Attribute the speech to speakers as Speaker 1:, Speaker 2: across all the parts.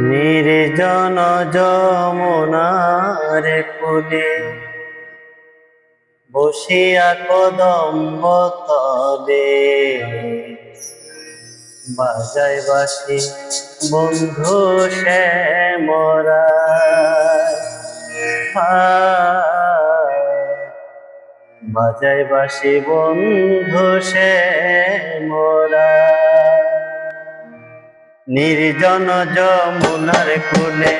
Speaker 1: নির্জন যমুনার কুলে বসিয়া কদম্ব তবে বাজায় বাসি বন্ধু শ্যামরা বাজায় বাসি বন্ধু শ্যামরা নির্জন যমুনার কুলে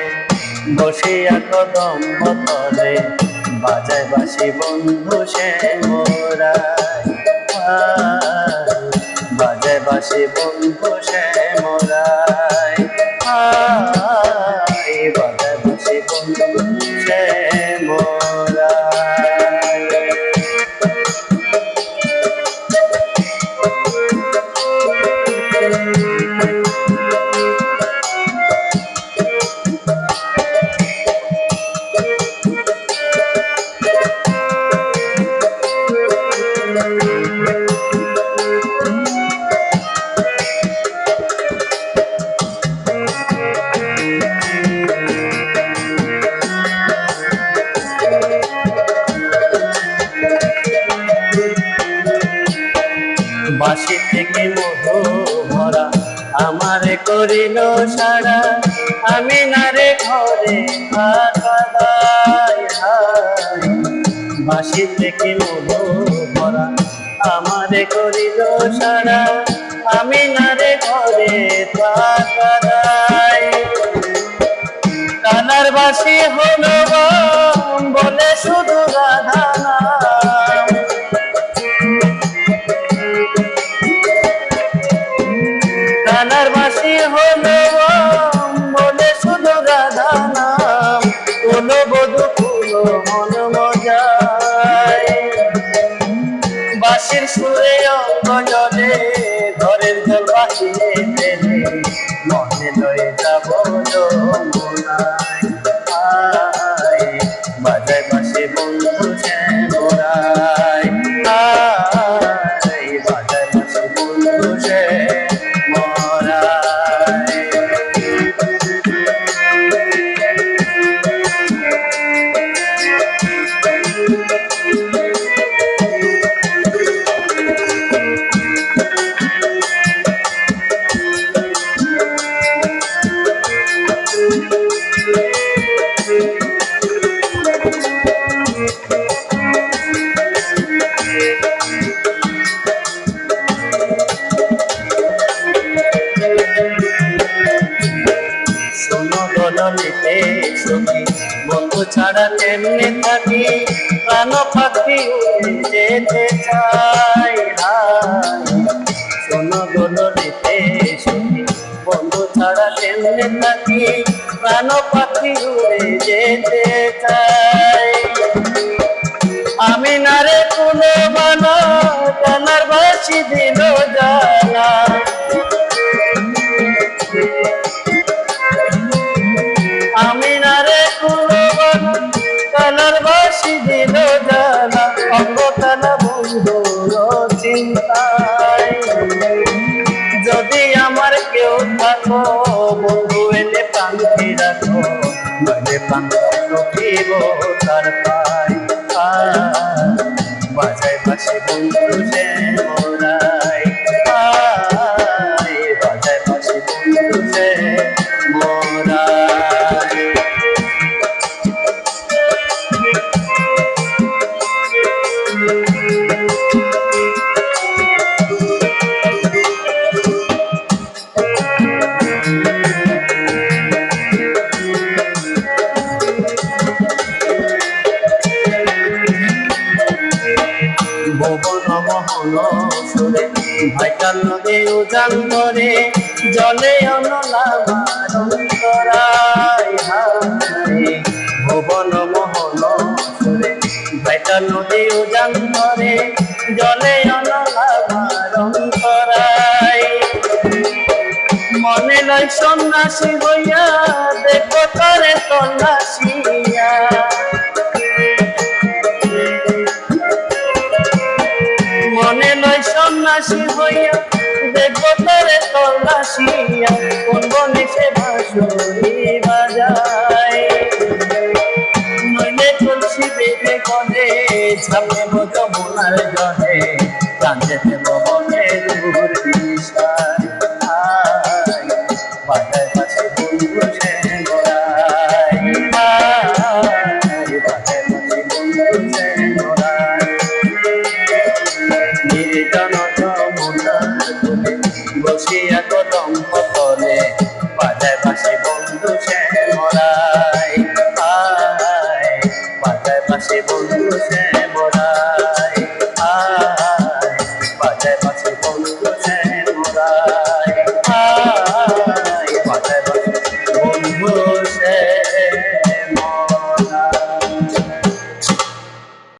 Speaker 1: বসিয়া কদম তলে বাজায় বাসি বন্ধু সে মোরা বাজায় বাসি বন্ধু সে আমারে করিল সারা, আমি নারে ঘরে বাসি থেকে ভরা, আমারে করিল সারা, আমি নারে ঘরে থাকা দায় কানার বাসি হলো ঘরের দলনিতে সখী বন্ধু ছাড়া তেমনি থাকি প্রাণ পাখি যেতে চাই। শোনো দলনিতে সখী বন্ধু ছাড়া তেমনি থাকি প্রাণ পাখি যেতে চাই। যদি আমার কেউ থাকো, বন্ধু এলে পান্তি রাখো পান্ত রখিব তার পাই বাজায় বাসে বন্ধু ভুবন মহল সুরে ভাইটাল নদী উজান ধরে জলে অনলামারন্তরায় হায় ভুবন মহল সুরে ভাইটাল নদী উজান ধরে জলে অনলামারন্তরায় মনে লয় সন্ন্যাসী হইয়া হইয়া, দেখব তারে তল্লাশিয়া, কোন বনে সে ভাসুরি বাজায়। নইলে তুলসী দেবে কনে সামনে মতো মোনার জনে কান্দে দেব বন্ধু যে মোরা